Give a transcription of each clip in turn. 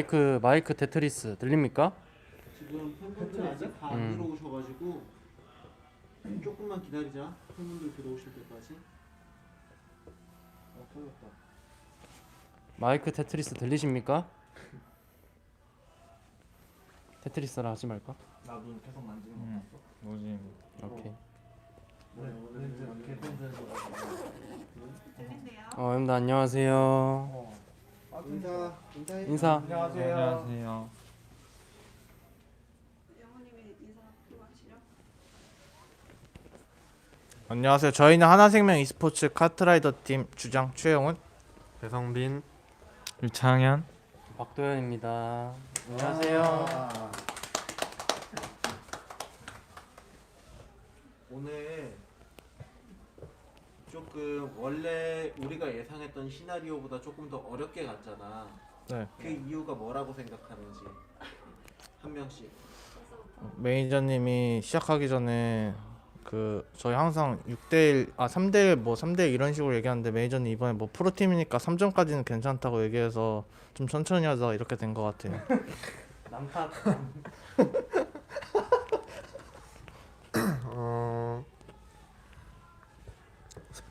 마이크 마이크 테트리스 들립니까? 지금 팬분들 아직 다 안 음. 들어오셔가지고 조금만 기다리자. 팬분들 들어오실 때까지. 어, 터졌다. 마이크 테트리스 들리십니까? 테트리스라 하지 말까? 나눈 계속 만지는 음. 거 봤어? 뭐지? 오케이. 네, 오늘 개팬들도 들리세요? 어, 여러분들 안녕하세요. 인사. 인사. 안녕하세요. 영호님이 인사 또 하시죠? 안녕하세요. 저희는 하나생명 e스포츠 카트라이더 팀 주장 최영훈. 배성빈 유창현. 박도현입니다. 안녕하세요. 아. 오늘 조금 원래 우리가 예상했던 시나리오보다 조금 더 어렵게 갔잖아. 네. 그 이유가 뭐라고 생각하는지 한 명씩. 매니저님이 시작하기 전에 그 저희 항상 6대1 아 3대1 뭐 3대1 이런 식으로 얘기하는데 매니저님 이번에 뭐 프로팀이니까 3점까지는 괜찮다고 얘기해서 좀 천천히 하자 이렇게 된 것 같아요. 남탓.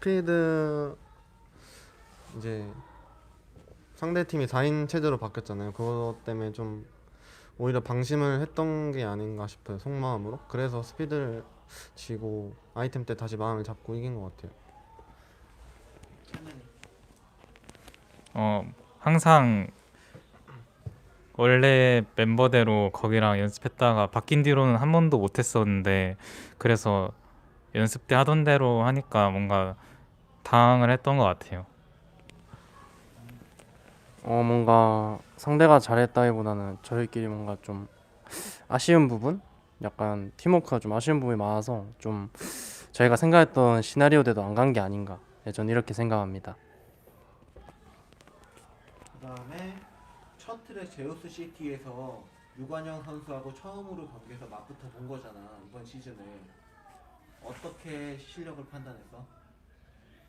스피드 이제 상대 팀이 4인 체제로 바뀌었잖아요. 그것 때문에 좀 오히려 방심을 했던 게 아닌가 싶어요. 속마음으로. 그래서 스피드를 지고 아이템 때 다시 마음을 잡고 이긴 것 같아요. 어 항상 원래 멤버대로 거기랑 연습했다가 바뀐 뒤로는 한 번도 못했었는데 그래서 연습 때 하던 대로 하니까 뭔가 당황을 했던 것 같아요. 어 뭔가 상대가 잘했다기보다는 저희끼리 뭔가 좀 아쉬운 부분, 약간 팀워크가 좀 아쉬운 부분이 많아서 좀 저희가 생각했던 시나리오대로 안 간 게 아닌가. 네, 전 이렇게 생각합니다. 그다음에 첫 트랙 제우스 시티에서 유관영 선수하고 처음으로 경기에서 맞붙어 본 거잖아 이번 시즌에 어떻게 실력을 판단했어?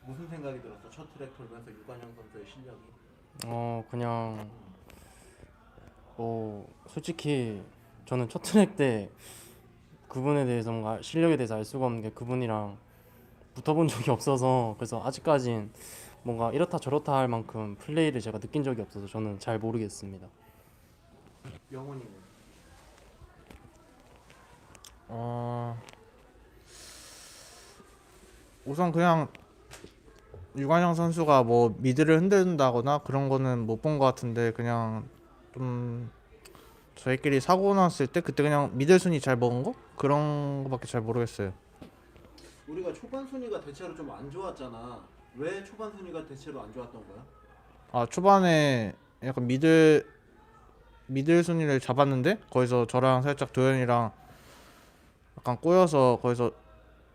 무슨 생각이 들었어? 첫 트랙 돌면서 유관영 선수의 실력이 어 그냥 뭐 솔직히 저는 첫 트랙 때 그분에 대해서 뭔가 실력에 대해서 알 수가 없는 게 그분이랑 붙어본 적이 없어서 그래서 아직까진 뭔가 이렇다 저렇다 할 만큼 플레이를 제가 느낀 적이 없어서 저는 잘 모르겠습니다. 영훈이는 어 우선 그냥 유관영 선수가 뭐 미드를 흔든다거나 그런 거는 못 본 것 같은데 그냥 좀 저희끼리 사고 났을 때 그때 그냥 미들 순위 잘 먹은 거 그런 거밖에 잘 모르겠어요. 우리가 초반 순위가 대체로 좀 안 좋았잖아 왜 초반 순위가 대체로 안 좋았던 거야? 아 초반에 약간 미들 미들 순위를 잡았는데 거기서 저랑 살짝 도현이랑 약간 꼬여서 거기서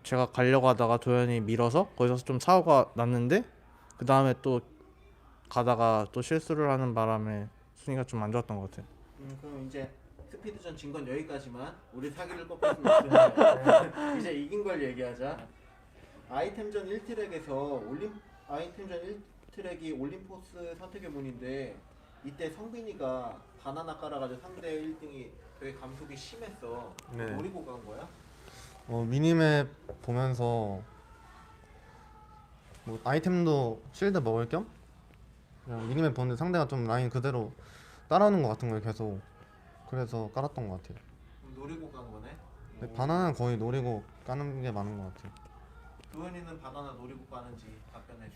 제가 가려고 하다가 도현이 밀어서 거기서 좀 사고가 났는데 그 다음에 또 가다가 또 실수를 하는 바람에 순위가 좀 안 좋았던 것 같아요. 음, 그럼 이제 스피드전 진 건 여기까지만 우리 사기를 수 있으면 이제 이긴 걸 얘기하자 아이템전 1트랙에서 올림 아이템전 1트랙이 올림포스 선택의 문인데 이때 성빈이가 바나나 깔아가지고 상대 1등이 되게 감속이 심했어 네. 노리고 간 거야? 어, 미니맵 보면서 뭐 아이템도 실드 먹을 겸 그냥 미니맵 보는데 상대가 좀 라인 그대로 따라오는 것 같은 거예요 계속 그래서 깔았던 것 같아요 노리고 간 거네? 근데 바나나는 거의 노리고 까는 게 많은 것 같아요 도현이는 바나나 노리고 까는지 답변해줘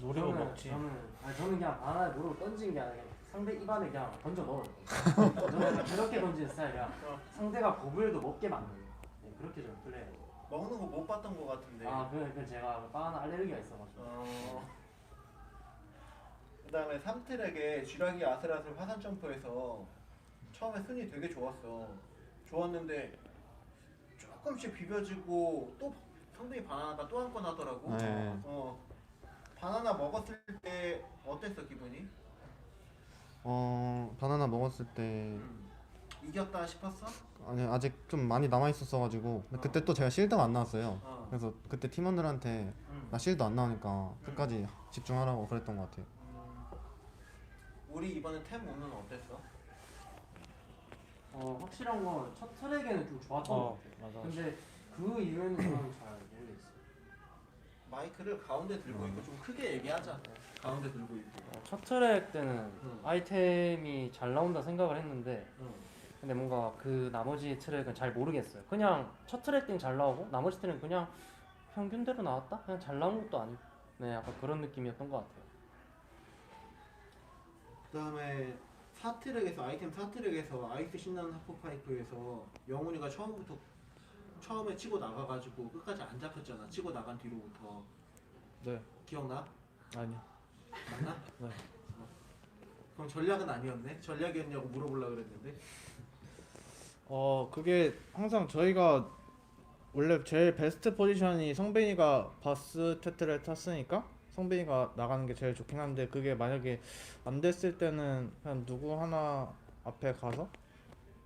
노리고 먹지. 저는 아니 저는 그냥 바나나 노리고 던진 게 아니라 상대 입안에 그냥 던져 넣어요. 저는 그렇게 던지는 스타일이야. 상대가 고블도 먹게 만드는. 네, 그렇게 좀 플레이. 먹는 거 못 봤던 거 같은데 아, 그, 그 제가 바나나 알레르기가 있어가지고. 어. 그다음에 3트랙에 쥐라기 아슬아슬 화산 점프에서 처음에 순위 되게 좋았어. 좋았는데 조금씩 비벼지고 또 상대히 바나나가 또 한 건 하더라고. 네. 어. 바나나 먹었을 때 어땠어 기분이? 어 바나나 먹었을 때 이겼다 싶었어? 아니 아직 좀 많이 남아 있었어 가지고 근데 그때 또 제가 실드가 안 나왔어요 어. 그래서 그때 팀원들한테 음. 나 실드 안 나오니까 끝까지 집중하라고 그랬던 것 같아요 우리 이번에 템 오는 어땠어? 어 확실한 건 첫 트랙에는 좀 좋았던 어, 것 같아요. 맞아. 근데 그 이후에는 저는 잘 모르겠어요. 마이크를 가운데 들고 있고 좀 크게 얘기하자. 가운데 들고 있고. 어, 첫 트랙 때는 응. 아이템이 잘 나온다 생각을 했는데 응. 근데 뭔가 그 나머지 트랙은 잘 모르겠어요. 그냥 첫 트랙 때는 잘 나오고 나머지 트랙은 그냥 평균대로 나왔다? 그냥 잘 나온 것도 아니고 네 약간 그런 느낌이었던 것 같아요. 그다음에 4트랙에서 아이템 4트랙에서 아이스 신나는 하프파이프에서 영훈이가 처음부터 처음에 치고 나가가지고 끝까지 안 잡혔잖아. 치고 나간 뒤로부터 네. 기억나? 아니. 맞나? 네. 어. 그럼 전략은 아니었네? 전략이었냐고 물어보려고 그랬는데 어 그게 항상 저희가 원래 제일 베스트 포지션이 성빈이가 바스 테트를 탔으니까 성빈이가 나가는 게 제일 좋긴 한데 그게 만약에 안 됐을 때는 그냥 누구 하나 앞에 가서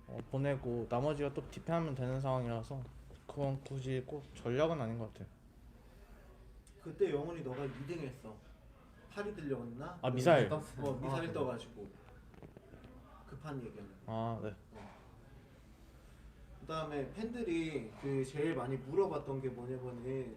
어, 보내고 나머지가 또 디펜하면 되는 상황이라서 그건 굳이 꼭 전략은 아닌 것 같아요. 그때 영훈이 너가 2등 했어. 팔이 들려갔나? 아, 미사일. 어 미사일 떠가지고 급한 얘기는. 아 네. 그다음에 팬들이 그 제일 많이 물어봤던 게 뭐냐면은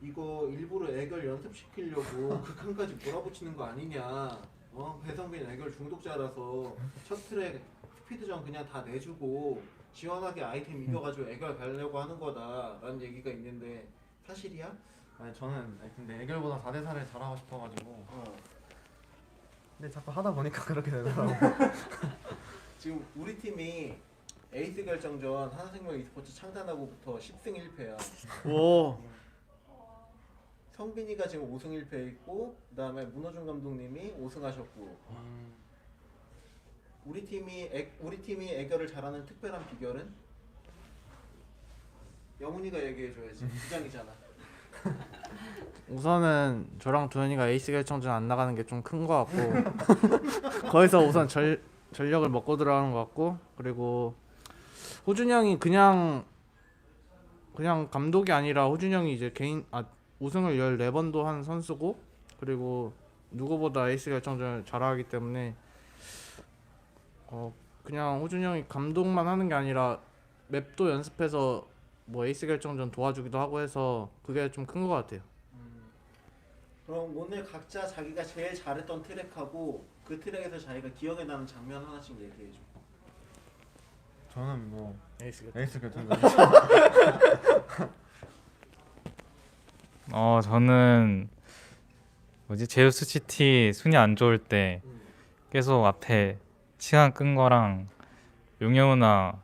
이거 일부러 애결 연습시키려고 극한까지 몰아붙이는 거 아니냐. 어? 배성빈 애결 중독자라서 첫 트랙 스피드전 그냥 다 내주고 시원하게 아이템 이겨가지고 애결 가려고 하는 거다라는 얘기가 있는데 사실이야? 아니 저는 근데 애결보다 4대 4를 잘하고 싶어가지고. 어. 근데 자꾸 하다 보니까 그렇게 되더라고. 지금 우리 팀이 에이스 결정전 하나생명 e스포츠 창단하고부터 10승 1패야. 오. 성빈이가 지금 5승 1패 있고 그다음에 문호준 감독님이 5승 하셨고. 우리 팀이 애, 우리 팀이 애결을 잘하는 특별한 비결은? 영훈이가 얘기해 줘야지. 부장이잖아. 우선은 저랑 도현이가 에이스 결정전 안 나가는 게 좀큰것 같고 거기서 우선 전 전력을 먹고 들어가는 것 같고 그리고 호준 형이 그냥 그냥 감독이 아니라 호준 형이 이제 개인 아 우승을 14번도 한 선수고 그리고 누구보다 에이스 결정전을 잘하기 때문에 어 그냥 호준 형이 감독만 하는 게 아니라 맵도 연습해서 뭐 에이스 결정전 도와주기도 하고 해서 그게 좀 큰 것 같아요. 그럼 오늘 각자 자기가 제일 잘했던 트랙하고 그 트랙에서 자기가 기억에 남는 장면 하나씩 얘기해 줘. 저는 뭐 에이스 결정. 에이스 결정전 어 저는 뭐지 제우스 시티 순위 안 좋을 때 음. 계속 앞에 시간 끈 거랑 용여우나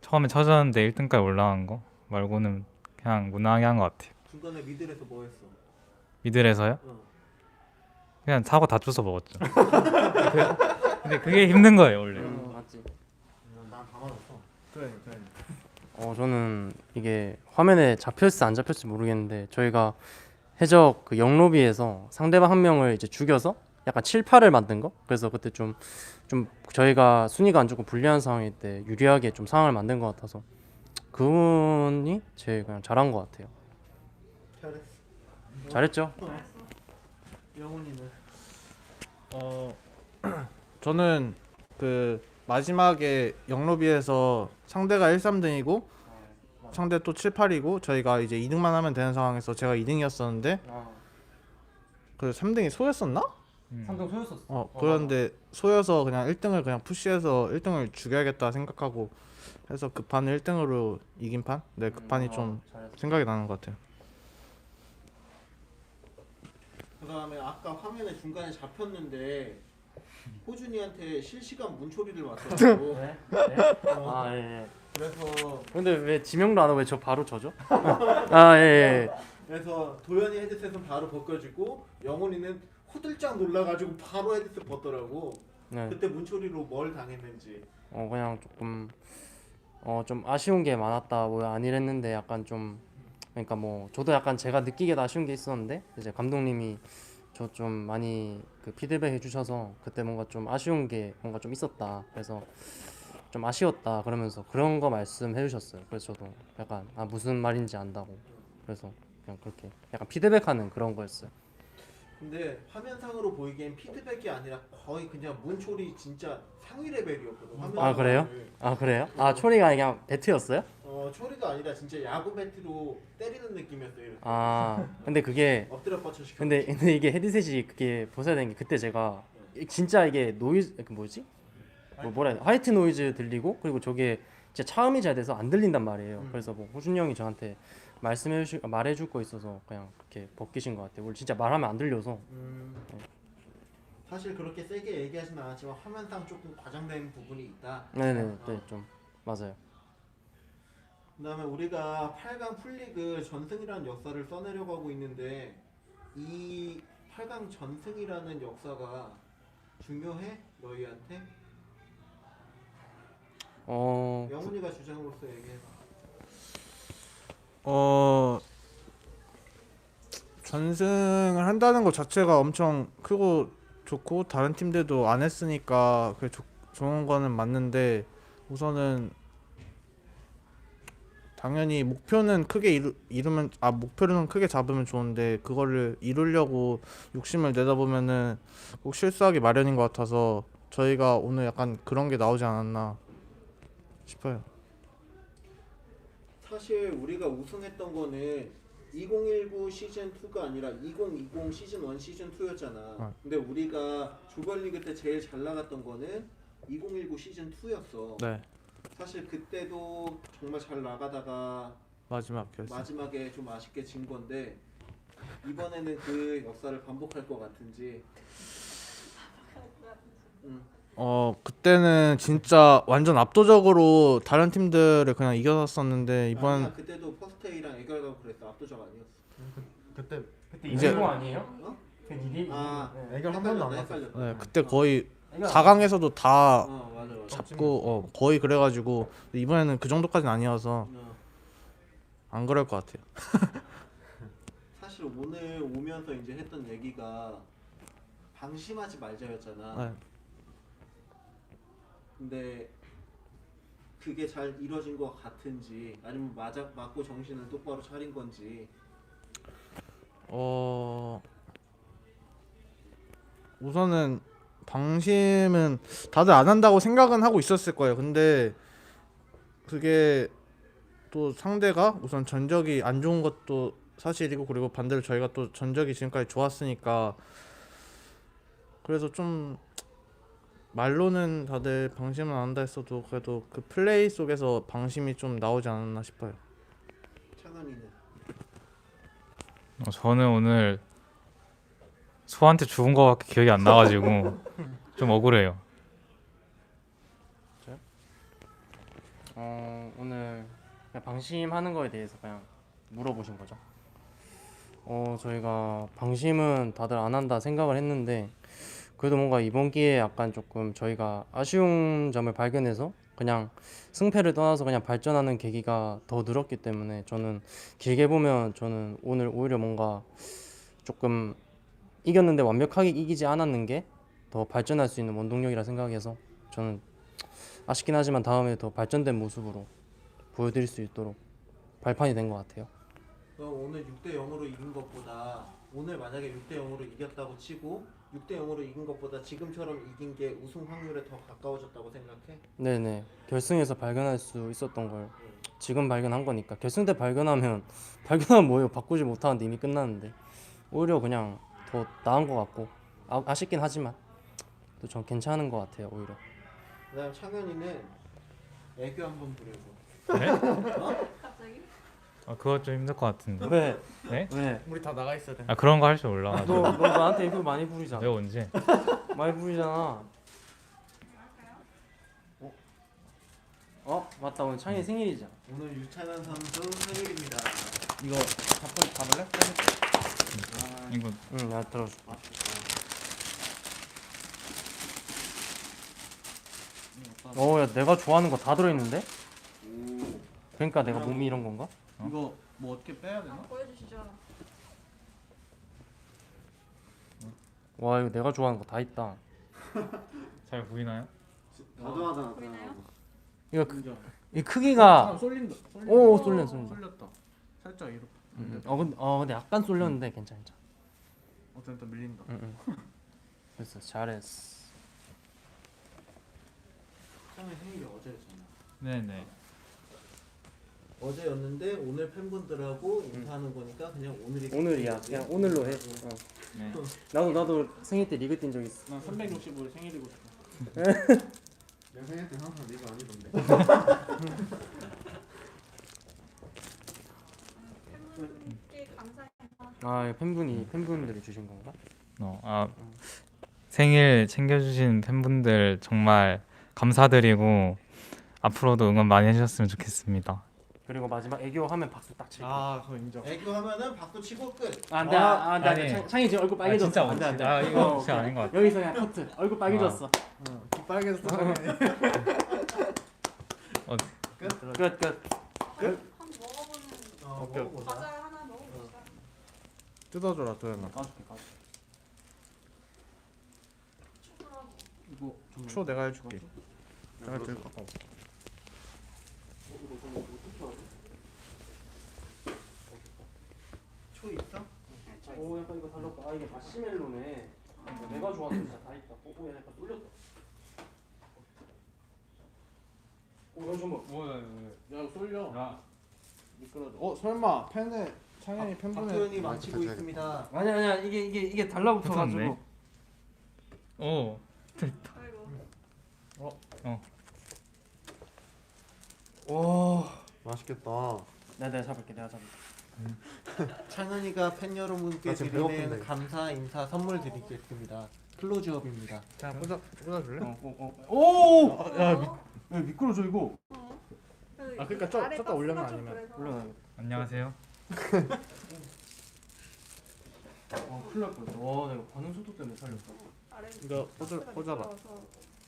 처음에 쳐졌는데 1등까지 올라간 거 말고는 그냥 무난하게 한 것 같아요. 중간에 미들에서 뭐 했어? 미들에서요? 어. 그냥 사고 다 쫓아 먹었죠. 근데 그게 힘든 거예요 원래. 그래 그래. 어 저는 이게 화면에 잡혔을지 안 잡혔을지 모르겠는데 저희가 해적 그 영로비에서 상대방 한 명을 이제 죽여서 약간 7, 8을 만든 거 그래서 그때 좀 좀 저희가 순위가 안 좋고 불리한 상황일 때 유리하게 좀 상황을 만든 것 같아서 그분이 제일 그냥 잘한 것 같아요 잘했어. 잘했죠 영훈이는 어 저는 그 마지막에 영로비에서 상대가 1, 3등이고 상대 또 7, 8이고 저희가 이제 2등만 하면 되는 상황에서 제가 2등이었었는데 그 3등이 소였었나? 음. 3등 소였었어 어 그런데 소여서 그냥 1등을 그냥 푸시해서 1등을 죽여야겠다 생각하고 해서 그 판을 1등으로 이긴 판? 네, 그 판이 좀 생각이 나는 것 같아요. 그다음에 아까 화면에 중간에 잡혔는데 호준이한테 실시간 문초리를 왔더라고. 네? 네? 아 예, 예. 그래서 근데 왜 지명도 안 하고 왜 저 바로 저죠? 아 예, 예. 그래서 도현이 헤드셋은 바로 벗겨지고 영훈이는 호들짝 놀라가지고 바로 헤드셋 벗더라고. 네. 그때 문초리로 뭘 당했는지. 어 그냥 조금 어 좀 아쉬운 게 많았다 뭐 아니랬는데 약간 좀 그러니까 뭐 저도 약간 제가 느끼기에도 아쉬운 게 있었는데 이제 감독님이 저 좀 많이 그 피드백 해주셔서 그때 뭔가 좀 아쉬운 게 뭔가 좀 있었다. 그래서 좀 아쉬웠다 그러면서 그런 거 말씀해 주셨어요. 그래서 저도 약간 아 무슨 말인지 안다고. 그래서 그냥 그렇게 약간 피드백하는 그런 거였어요 근데 화면상으로 보이기엔 피드백이 아니라 거의 그냥 문초리 진짜 상위 레벨이었거든. 아, 그래요? 화면상으로는. 아 그래요? 아 초리가 그냥 배트였어요? 어 초리가 아니라 진짜 야구 배트로 때리는 느낌이었어요. 이렇게. 아 근데 그게 엎드려 뻗쳐 시켜. 근데 근데 이게 헤드셋이 그게 보셔야 되는 게 그때 제가 이- 진짜 이게 노이즈 그 뭐지? 뭐 뭐라 해야 돼? 화이트 노이즈 들리고 그리고 저게 진짜 차음이 잘 돼서 안 들린단 말이에요. 음. 그래서 뭐 호준 형이 저한테 말씀해 주 말해 줄 거 있어서 그냥 그렇게 벗기신 것 같아요. 원래 진짜 말하면 안 들려서. 음, 사실 그렇게 세게 얘기하진 않았지만 화면상 조금 과장된 부분이 있다. 네네 어. 네, 좀 맞아요. 그다음에 우리가 8강 풀리그 전승이라는 역사를 써내려고 하고 있는데 이 8강 전승이라는 역사가 중요해 너희한테? 어 영훈이가 주장으로서 얘기해. 어 전승을 한다는 것 자체가 엄청 크고 좋고 다른 팀들도 안 했으니까 그 좋은 거는 맞는데 우선은 당연히 목표는 크게 이루, 이루면 아 목표는 크게 잡으면 좋은데 그거를 이루려고 욕심을 내다 보면은 꼭 실수하기 마련인 것 같아서 저희가 오늘 약간 그런 게 나오지 않았나 싶어요. 사실 우리가 우승했던 거는 2019 시즌 2가 아니라 2020 시즌 1 시즌 2였잖아. 어. 근데 우리가 조별리그 때 제일 잘 나갔던 거는 2019 시즌 2였어. 네 사실 그때도 정말 잘 나가다가 마지막 결승. 마지막에 좀 아쉽게 진 건데 이번에는 그 역사를 반복할 것 같은지. 음. 어 그때는 진짜 완전 압도적으로 다른 팀들을 그냥 이겼었는데 이번 아니야, 그때도 퍼스테이랑 애결가고 그랬어. 압도적 아니었어. 그때 그때 이제- 이거 아니에요? 어? 그 니리 아, 애결 한 번도 안 헷갈렸다. 헷갈렸다. 네, 그때 거의 4강에서도 다 어 맞아 맞아. 잡고 어 거의 그래가지고 이번에는 그 정도까지는 아니어서 어. 안 그럴 것 같아요. 사실 오늘 오면서 이제 했던 얘기가 방심하지 말자였잖아. 네. 근데 그게 잘 이루어진 것 같은지 아니면 맞아 맞고 정신을 똑바로 차린 건지 어 우선은 방심은 다들 안 한다고 생각은 하고 있었을 거예요. 근데 그게 또 상대가 우선 전적이 안 좋은 것도 사실이고 그리고 반대로 저희가 또 전적이 지금까지 좋았으니까 그래서 좀 말로는 다들 방심은 안 한다 했어도 그래도 그 플레이 속에서 방심이 좀 나오지 않았나 싶어요. 찬원이는 어, 저는 오늘 소한테 죽은 거밖에 기억이 안 나가지고 좀 억울해요. 어 오늘 그냥 방심하는 거에 대해서 그냥 물어보신 거죠. 어 저희가 방심은 다들 안 한다 생각을 했는데 그래도 뭔가 이번 기회에 약간 조금 저희가 아쉬운 점을 발견해서 그냥 승패를 떠나서 그냥 발전하는 계기가 더 늘었기 때문에 저는 길게 보면 저는 오늘 오히려 뭔가 조금 이겼는데 완벽하게 이기지 않았는 게 더 발전할 수 있는 원동력이라 생각해서 저는 아쉽긴 하지만 다음에 더 발전된 모습으로 보여드릴 수 있도록 발판이 된 것 같아요. 오늘 6대 0으로 이긴 것보다 오늘 만약에 6대 0으로 이겼다고 치고 6대 0으로 이긴 것보다 지금처럼 이긴 게 우승 확률에 더 가까워졌다고 생각해? 네네 결승에서 발견할 수 있었던 걸 지금 발견한 거니까 결승 때 발견하면 발견하면 뭐예요 바꾸지 못하는데 이미 끝났는데 오히려 그냥 더 나은 것 같고 아, 아쉽긴 하지만 또 전 괜찮은 것 같아요 오히려 그다음 창현이는 애교 한번 부려줘. 네? 갑자기? 아 그거 좀 힘들 것 같은데. 왜? 네? 왜? 우리 다 나가 있어야 돼. 아 그런 거 할 줄 몰라. 너, 너 나한테 이거 많이 부리잖아 내가 언제? 많이 부리잖아 어? 어? 맞다 오늘 창희 생일이잖아 오늘 유찬현 선수 생일입니다. 이거 잡고 잡을래? 아, 이거 응 내가 들어줘 맛있겠다. 어야 내가 좋아하는 거 다 들어있는데? 오. 그러니까 내가 몸이 이런 건가? 이거 뭐 어떻게 빼야 되나? 아, 보여주시죠. 와 이거 내가 좋아하는 거 다 있다 잘 보이나요? 다도하다. 보이나요? 이거 그, 이 크기가 쏠린다. 오, 쏠려, 쏠린다. 쏠렸다. 살짝 이렇게. 음, 어 근데 어 근데 약간 쏠렸는데 괜찮아. 괜찮아. 어떤 또 밀린다. 응, 응. 됐어, 잘했어. 창현 생일이 어제였잖아. 네네. 어제였는데 오늘 팬분들하고 인사하는 거니까 그냥 오늘이 오늘이야. 그냥 오늘로 해. 어. 네. 나도 나도 생일 때 리그 뛴 적 있어. 난 365일 생일이고 싶어. 내 생일 때 항상 네가 아니던데. 팬분께. 아, 이거 팬분이 팬분들이 주신 건가? 어, 아 생일 챙겨주신 팬분들 정말 감사드리고 앞으로도 응원 많이 해주셨으면 좋겠습니다. 그리고 마지막 애교 하면 박수 딱 칠게. 아, 그거 인정. 애교 하면은 박수 치고 끝. 아, 안돼, 아, 아, 안돼. 아니. 창- 창이 지금 얼굴 빨개졌어. 안돼, 안돼. 아 이거 어, 진짜 아닌 것 같아. 여기서 그냥 커트. 얼굴 빨개졌어. 어, 빨개졌어. 어, 끝, 끝. 한번 먹어보는 어, 오케이. 과자 하나 먹어보자. 뜯어줘라 도현아. 까줄게, 까줄게. 초콜릿. 이거 좀 초 내가 해줄게. 내가 너- 들고. 어. 초 있어? 오, 약간 이거 달랐다. 아, 이게 마시멜로네. 아, 내가 좋아하는 진짜 다 있다. 오, 오, 약간 뚫렸다. 오, 봐. 뭐야? 야 쏠려. 야, 미끄러져. 어 설마 팬에 창현이 팬분의 박도현이 아, 망치고 진짜 있습니다. 아니 아니야 이게 이게 이게 달라붙어가지고 붙었네. 오, 아이고. 오 맛있겠다. 내가 내가 잡을게 내가 잡을게 창현이가 팬 여러분께 나 지금 드리는 배고픈데. 감사 인사 선물 드리겠습니다. 클로즈업입니다. 자 꽂아 꽂아 줄래? 오! 야 미, 야 미끄러져 이거 어. 아, 그러니까 저- 아래 저기다 올려놔, 좀 아니면? 올라가 안녕하세요. 와 큰일 날 뻔했다 와 내가 반응 속도 때문에 살렸어 이거 꽂아 꽂아봐. 미끄러워서.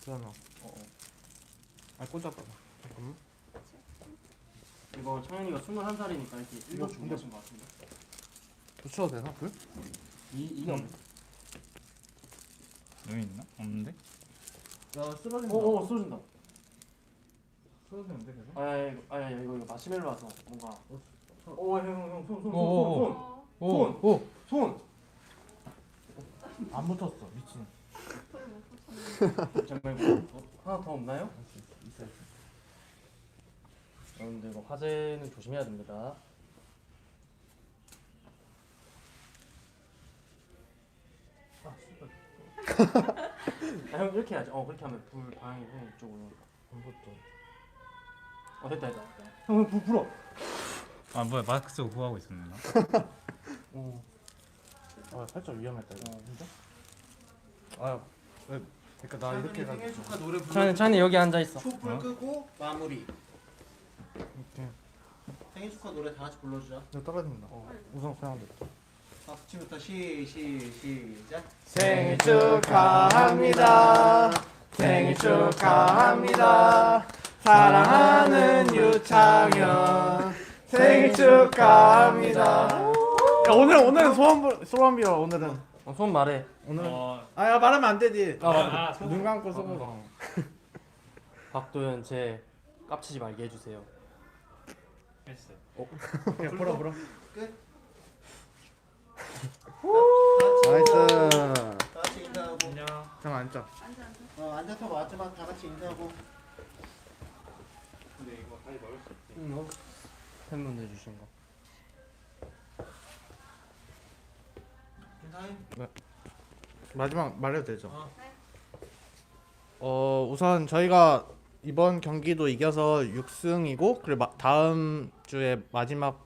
도현아. 어어 아 꽂아봐. 잠깐만. 이거 창현이가 21살이니까 이렇게 이거 일곱 주 근데- 마신 것 같은데 붙여도 되나 불? 이 이거 여기 있나? 없는데? 야 쓰러진다. 오 오 쏘진다 쏘는데 계속? 아야 이거 아 야 이거 이거 마시멜로라서 뭔가 오 형형손손손손손손 어. 오! 손! 안 붙었어 미친. 붙였네. 잠깐만 이거 어, 하나 더 없나요? 있어 있어. 여러분들 이거 화재는 조심해야 됩니다. 아, 형 이렇게 해야지. 어 그렇게 하면 불 방향이 형 이쪽으로. 안 붙어. 어 됐다 됐다. 형 불 불어. 아 뭐야 마스크 쓰고 구하고 있었나? 어. 아 살짝 위험했다 이거. 어 진짜? 아 왜? 그러니까 나 이렇게 해가지고. 축하 노래 찬이. 찬이 여기 앉아 있어. 촛불 어? 끄고 마무리. 생일 축하 노래 다 같이 불러주자. 이거 떨어진다. 우선 그냥 됐다. 박수 치부터 시, 시, 시작. 생일 축하합니다. 생일 축하합니다. 사랑하는 유창현 생일 축하합니다. 야 오늘 오늘은 소원 빌 소원 빌어 오늘은 어, 손 말해. 오늘 어, 아야 말하면 안 되지. 아. 아. 눈 감고 소원. 어. 박도현 제 깝치지 말게 해주세요. 했어요. 야 불어 불어. 끝. 나이스. 다 같이 인사하고. 안녕. 잠깐 앉자. 앉아 앉아. 어, 앉아서 마지막 다 같이 인사하고. 근데 이거 빨리 넣을 수 있지. 응. 어. 팬분들 주신 거. 인사해. 마지막 말해도 되죠? 어. 어 우선 저희가 이번 경기도 이겨서 6승이고 그리고 마, 다음 주에 마지막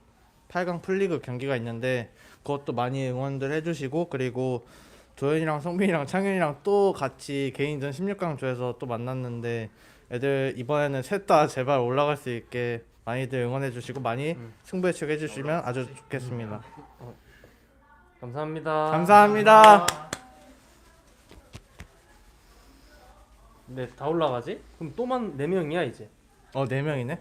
8강 풀리그 경기가 있는데 그것도 많이 응원들 해주시고 그리고 도현이랑 성빈이랑 창현이랑 또 같이 개인전 16강 조에서 또 만났는데 애들 이번에는 셋 다 제발 올라갈 수 있게 많이들 응원해 주시고 많이 음. 승부 예측해 주시면 아주 좋겠습니다. 감사합니다. 감사합니다. 네, 다 올라가지? 그럼 또만 네 명이야 이제. 어 네 명이네.